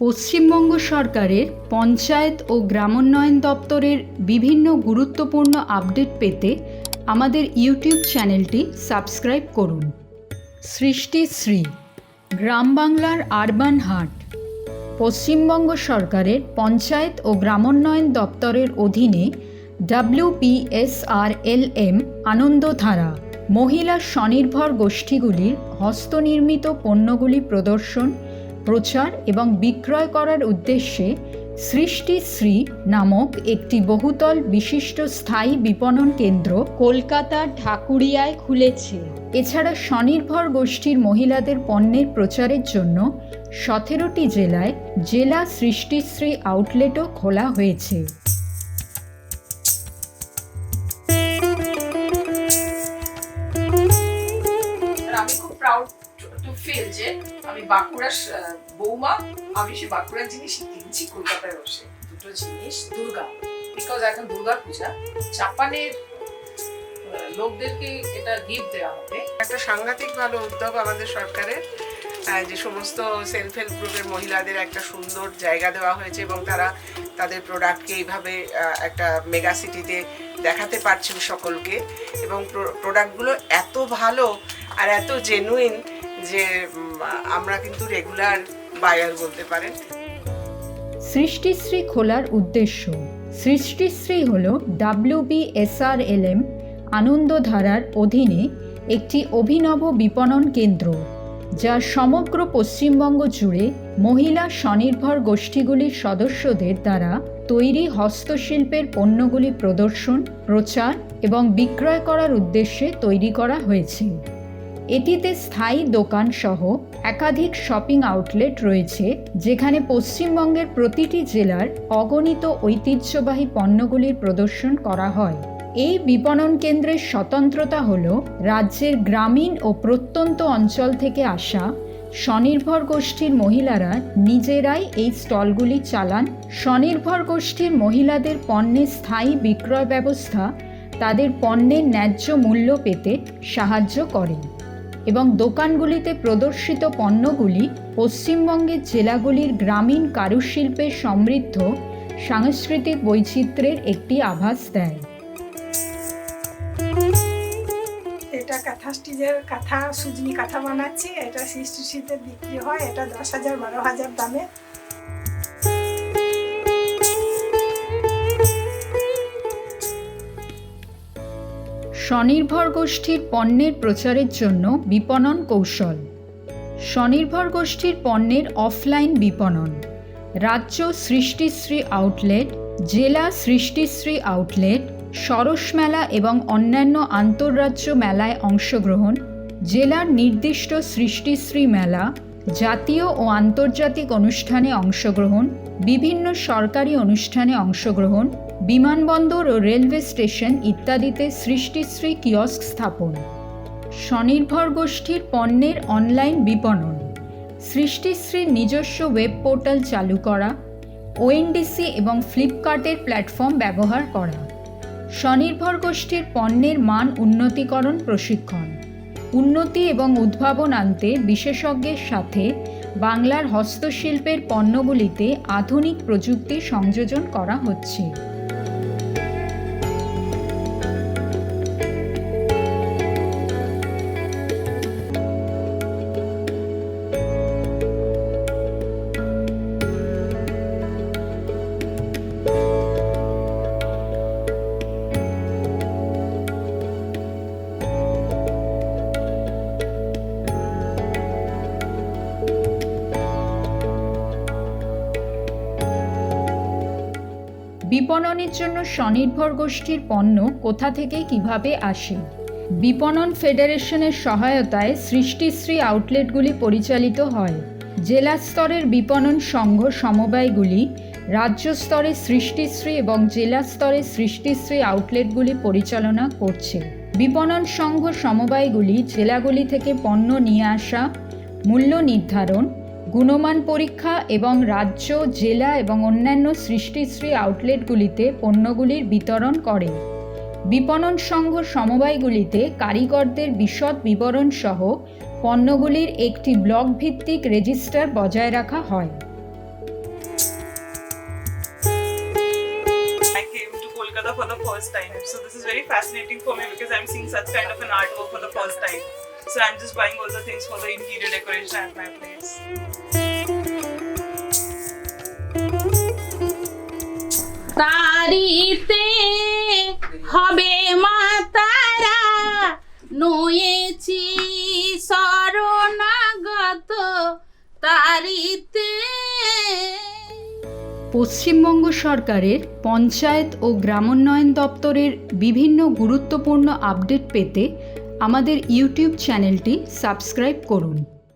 পশ্চিমবঙ্গ সরকারের পঞ্চায়েত ও গ্রামোন্নয়ন দপ্তরের বিভিন্ন গুরুত্বপূর্ণ আপডেট পেতে আমাদের ইউটিউব চ্যানেলটি সাবস্ক্রাইব করুন। সৃষ্টিশ্রী গ্রাম বাংলার আরবান হাট। পশ্চিমবঙ্গ সরকারের পঞ্চায়েত ও গ্রামোন্নয়ন দপ্তরের অধীনে ডাব্লিউপিএসআরএলএম আনন্দধারা মহিলা স্বনির্ভর গোষ্ঠীগুলির হস্তনির্মিত পণ্যগুলি প্রদর্শন প্রচার এবং বিক্রয় করার উদ্দেশ্যে সৃষ্টিশ্রী নামক একটি বহুতল বিশিষ্ট স্থায়ী বিপণন কেন্দ্র কলকাতার ঢাকুরিয়ায় খুলেছে। এছাড়া স্বনির্ভর গোষ্ঠীর মহিলাদের পণ্যের প্রচারের জন্য সতেরোটি জেলায় জেলা সৃষ্টিশ্রী আউটলেটও খোলা হয়েছে। আমি খুব প্রাউড ফিল যে আমি বাঁকুড়ার বৌমা, আমি সে বাঁকুড়ার জিনিস কিনছি কলকাতায় বসে। দুটো জিনিস, দুর্গা। বিকজ এখন দুর্গা পূজা। জাপানের লোকদেরকে এটা গিফট দেওয়া হবে। একটা সাংঘাতিক ভালো উদ্যোগ আমাদের সরকারের যে সমস্ত সেলফ হেল্প গ্রুপের মহিলাদের একটা সুন্দর জায়গা দেওয়া হয়েছে এবং তারা তাদের প্রোডাক্টকে এইভাবে একটা মেগা সিটিতে দেখাতে পারছেন সকলকে। এবং প্রোডাক্টগুলো এত ভালো আর এত জেনুইন যে আমরা কিন্তু রেগুলার বায়ার বলতে পারেন। সৃষ্টিশ্রী খোলার উদ্দেশ্য। সৃষ্টিশ্রী হল ডাব্লিউবিএসআরএলএম আনন্দধারার অধীনে একটি অভিনব বিপণন কেন্দ্র, যা সমগ্র পশ্চিমবঙ্গ জুড়ে মহিলা স্বনির্ভর গোষ্ঠীগুলির সদস্যদের দ্বারা তৈরি হস্তশিল্পের পণ্যগুলি প্রদর্শন, প্রচার এবং বিক্রয় করার উদ্দেশ্যে তৈরি করা হয়েছে। এটিতে স্থায়ী দোকান সহ একাধিক শপিং আউটলেট রয়েছে, যেখানে পশ্চিমবঙ্গের প্রতিটি জেলার অগণিত ঐতিহ্যবাহী পণ্যগুলির প্রদর্শন করা হয়। এই বিপণন কেন্দ্রের স্বতন্ত্রতা হল রাজ্যের গ্রামীণ ও প্রত্যন্ত অঞ্চল থেকে আসা স্বনির্ভর গোষ্ঠীর মহিলারা নিজেরাই এই স্টলগুলি চালান। স্বনির্ভর গোষ্ঠীর মহিলাদের পণ্যের স্থায়ী বিক্রয় ব্যবস্থা তাদের পণ্যের ন্যায্য মূল্য পেতে সাহায্য করে। এবং দোকানগুলিতে প্রদর্শিত পণ্যগুলি পশ্চিমবঙ্গের জেলাগুলির গ্রামীণ কারুশিল্পের সমৃদ্ধ সাংস্কৃতিক বৈচিত্র্যের একটি আভাস দেয়। এটা কাঁথা স্টিচের কাঁথা সুজনি কাঁথা বানাচ্ছি। এটা সৃষ্টি শীতে বিক্রি হয়। এটা দশ হাজার, বারো হাজার দামে। স্বনির্ভর গোষ্ঠীর পণ্যের প্রচারের জন্য বিপণন কৌশল। স্বনির্ভর গোষ্ঠীর পণ্যের অফলাইন বিপণন। রাজ্য সৃষ্টিশ্রী আউটলেট, জেলা সৃষ্টিশ্রী আউটলেট, সরস মেলা এবং অন্যান্য আন্তঃরাজ্য মেলায় অংশগ্রহণ, জেলার নির্দিষ্ট সৃষ্টিশ্রী মেলা, জাতীয় ও আন্তর্জাতিক অনুষ্ঠানে অংশগ্রহণ, বিভিন্ন সরকারি অনুষ্ঠানে অংশগ্রহণ বিমানবন্দর ও রেলওয়ে স্টেশন ইত্যাদিতে সৃষ্টিশ্রী কিয়স্ক স্থাপন। স্বনির্ভর গোষ্ঠীর পণ্যের অনলাইন বিপণন। সৃষ্টিশ্রীর নিজস্ব ওয়েব পোর্টাল চালু করা। ওএনডিসি এবং ফ্লিপকার্টের প্ল্যাটফর্ম ব্যবহার করা। স্বনির্ভর গোষ্ঠীর পণ্যের মান উন্নতিকরণ প্রশিক্ষণ। উন্নতি এবং উদ্ভাবন আনতে বিশেষজ্ঞের সাথে বাংলার হস্তশিল্পের পণ্যগুলিতে আধুনিক প্রযুক্তি সংযোজন করা হচ্ছে। বিপণনের জন্য স্বনির্ভর গোষ্ঠীর পণ্য কোথা থেকে কীভাবে আসে? বিপণন ফেডারেশনের সহায়তায় সৃষ্টিশ্রী আউটলেটগুলি পরিচালিত হয়। জেলা স্তরের বিপণন সংঘ সমবায়গুলি, রাজ্য স্তরে সৃষ্টিশ্রী এবং জেলা স্তরে সৃষ্টিশ্রী আউটলেটগুলি পরিচালনা করছে। বিপণন সংঘ সমবায়গুলি জেলাগুলি থেকে পণ্য নিয়ে আসা, মূল্য নির্ধারণ গুণমান পরীক্ষা এবং রাজ্য, জেলা এবং অন্যান্য সৃষ্টিশ্রী আউটলেটগুলিতে পণ্যগুলির বিতরণ করে বিপণন সংঘ সমবায়গুলিতে কারিগরদের বিশদ বিবরণ সহ পণ্যগুলির একটি ব্লক ভিত্তিক রেজিস্টার বজায় রাখা হয় for the first time. So this is very fascinating for me because I'm seeing such kind of an artwork for the first time. So I'm just buying all the things for the interior decoration at my place. তারিতে হবে মাতারা নয়েছি শরণাগত তারিতে পশ্চিমবঙ্গ সরকারের পঞ্চায়েত ও গ্রামোন্নয়ন দপ্তরের বিভিন্ন গুরুত্বপূর্ণ update পেতে আমাদের YouTube চ্যানেলটি সাবস্ক্রাইব করুন।